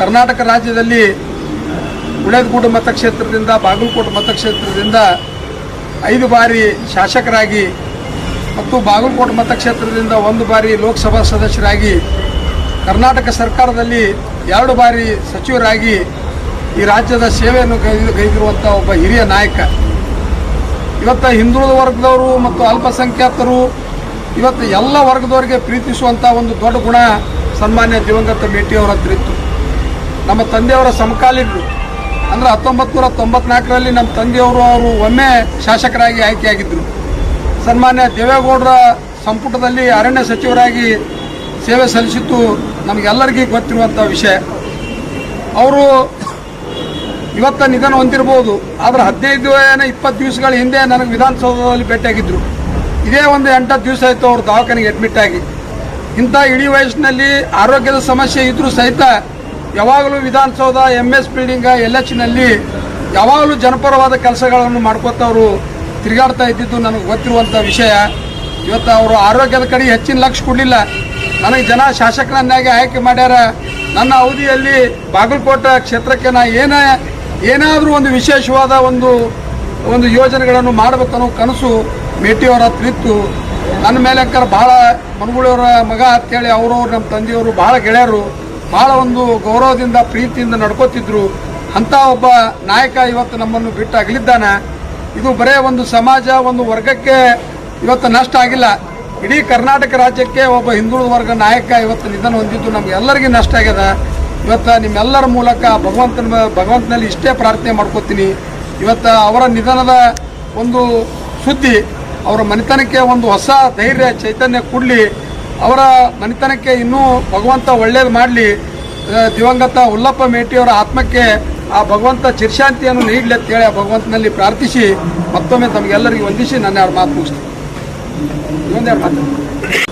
ಕರ್ನಾಟಕ ರಾಜ್ಯದಲ್ಲಿ ಉಳೇದಗೂಡು ಮತಕ್ಷೇತ್ರದಿಂದ, ಬಾಗಲಕೋಟೆ ಮತಕ್ಷೇತ್ರದಿಂದ ಐದು ಬಾರಿ ಶಾಸಕರಾಗಿ ಮತ್ತು ಬಾಗಲಕೋಟೆ ಮತಕ್ಷೇತ್ರದಿಂದ ಒಂದು ಬಾರಿ ಲೋಕಸಭಾ ಸದಸ್ಯರಾಗಿ, ಕರ್ನಾಟಕ ಸರ್ಕಾರದಲ್ಲಿ ಎರಡು ಬಾರಿ ಸಚಿವರಾಗಿ ಈ ರಾಜ್ಯದ ಸೇವೆಯನ್ನು ಗೈದು ಗೈದಿರುವಂಥ ಒಬ್ಬ ಹಿರಿಯ ನಾಯಕ. ಇವತ್ತು ಹಿಂದುಳಿದ ವರ್ಗದವರು ಮತ್ತು ಅಲ್ಪಸಂಖ್ಯಾತರು ಇವತ್ತು ಎಲ್ಲ ವರ್ಗದವರಿಗೆ ಪ್ರೀತಿಸುವಂಥ ಒಂದು ದೊಡ್ಡ ಗುಣ ಸನ್ಮಾನ್ಯ ದಿವಂಗತ ಮೇಟಿಯವರ ಹತ್ರ ಇತ್ತು. ನಮ್ಮ ತಂದೆಯವರ ಸಮಕಾಲೀನರು ಅಂದ್ರೆ ಹತ್ತೊಂಬತ್ತು ನೂರ ತೊಂಬತ್ನಾಲ್ಕರಲ್ಲಿ ನಮ್ಮ ತಂದೆಯವರು ಅವರು ಒಮ್ಮೆ ಶಾಸಕರಾಗಿ ಆಯ್ಕೆಯಾಗಿದ್ದರು. ಸನ್ಮಾನ್ಯ ದೇವೇಗೌಡರ ಸಂಪುಟದಲ್ಲಿ ಅರಣ್ಯ ಸಚಿವರಾಗಿ ಸೇವೆ ಸಲ್ಲಿಸಿದ್ದು ನಮಗೆಲ್ಲರಿಗೂ ಗೊತ್ತಿರುವಂಥ ವಿಷಯ. ಅವರು ಇವತ್ತ ನಿಧನ ಹೊಂದಿರ್ಬೋದು ಆದರೆ ಹದಿನೈದು ಏನೋ ಇಪ್ಪತ್ತು ದಿವಸಗಳ ಹಿಂದೆ ನನಗೆ ವಿಧಾನಸೌಧದಲ್ಲಿ ಭೇಟಿಯಾಗಿದ್ದರು ಇದೇ ಒಂದು ಎಂಟತ್ತು ದಿವಸ ಆಯಿತು ಅವರು ದವಾಖಾನೆಗೆ ಅಡ್ಮಿಟ್ ಆಗಿ. ಇಂಥ ಇಳಿ ವಯಸ್ಸಿನಲ್ಲಿ ಆರೋಗ್ಯದ ಸಮಸ್ಯೆ ಇದ್ದರೂ ಸಹಿತ ಯಾವಾಗಲೂ ವಿಧಾನಸೌಧ ಎಂ ಎಸ್ ಬಿಲ್ಡಿಂಗ್ ಎಲ್ನಲ್ಲಿ ಯಾವಾಗಲೂ ಜನಪರವಾದ ಕೆಲಸಗಳನ್ನು ಮಾಡ್ಕೋತ ಅವರು ತಿರುಗಾಡ್ತಾ ಇದ್ದಿದ್ದು ನನಗೆ ಗೊತ್ತಿರುವಂಥ ವಿಷಯ. ಇವತ್ತು ಅವರು ಆರೋಗ್ಯದ ಕಡೆ ಹೆಚ್ಚಿನ ಲಕ್ಷ ಕೊಡಲಿಲ್ಲ. ನನಗೆ ಜನ ಶಾಸಕರನ್ನಾಗಿ ಆಯ್ಕೆ ಮಾಡ್ಯಾರ. ನನ್ನ ಅವಧಿಯಲ್ಲಿ ಬಾಗಲಕೋಟೆ ಕ್ಷೇತ್ರಕ್ಕೆ ನಾ ಏನೇ, ಏನಾದರೂ ಒಂದು ವಿಶೇಷವಾದ ಒಂದು ಒಂದು ಯೋಜನೆಗಳನ್ನು ಮಾಡಬೇಕನ್ನೋ ಕನಸು ಮೇಟಿಯವರ ಹತ್ರ ಇತ್ತು. ನನ್ನ ಮೇಲೆ ಅಂಕರ್ ಭಾಳ ಮನಗುಳಿಯವರ ಮಗ ಅಂತೇಳಿ ಅವರವ್ರು ನಮ್ಮ ತಂದೆಯವರು ಭಾಳ ಗೆಳೆಯರು. ಭಾಳ ಒಂದು ಗೌರವದಿಂದ, ಪ್ರೀತಿಯಿಂದ ನಡ್ಕೋತಿದ್ರು. ಅಂತ ಒಬ್ಬ ನಾಯಕ ಇವತ್ತು ನಮ್ಮನ್ನು ಬಿಟ್ಟು ಅಗಲಿದ್ದಾನೆ ಇದು ಬರೇ ಒಂದು ಸಮಾಜ, ಒಂದು ವರ್ಗಕ್ಕೆ ಇವತ್ತು ನಷ್ಟ ಆಗಿಲ್ಲ. ಇಡೀ ಕರ್ನಾಟಕ ರಾಜ್ಯಕ್ಕೆ ಒಬ್ಬ ಹಿಂದುಳಿದ ವರ್ಗ ನಾಯಕ ಇವತ್ತು ನಿಧನ ಹೊಂದಿದ್ದು ನಮ್ಗೆಲ್ಲರಿಗೂ ನಷ್ಟ ಆಗ್ಯದ. ಇವತ್ತು ನಿಮ್ಮೆಲ್ಲರ ಮೂಲಕ ಭಗವಂತನ ಭಗವಂತನಲ್ಲಿ ಇಷ್ಟೇ ಪ್ರಾರ್ಥನೆ ಮಾಡ್ಕೋತೀನಿ. ಇವತ್ತು ಅವರ ನಿಧನದ ಒಂದು ಸುದ್ದಿ, ಅವರ ಮನೆತನಕ್ಕೆ ಒಂದು ಹೊಸ ಧೈರ್ಯ, ಚೈತನ್ಯ ಕೊಡಲಿ. ಅವರ ಮನೆತನಕ್ಕೆ ಇನ್ನೂ ಭಗವಂತ ಒಳ್ಳೇದು ಮಾಡಲಿ. ದಿವಂಗತ ಉಲ್ಲಪ್ಪ ಮೇಟಿಯವರ ಆತ್ಮಕ್ಕೆ ಆ ಭಗವಂತ ಚಿರಶಾಂತಿಯನ್ನು ನೀಡಲಿ ಅಂತೇಳಿ ಆ ಭಗವಂತನಲ್ಲಿ ಪ್ರಾರ್ಥಿಸಿ, ಮತ್ತೊಮ್ಮೆ ತಮಗೆಲ್ಲರಿಗೂ ವಂದಿಸಿ, ನನ್ನ ಎರಡು ಮಾತು ಮುಗಿಸ್ತೀನಿ. ಇನ್ನೊಂದೆರಡು ಮಾತು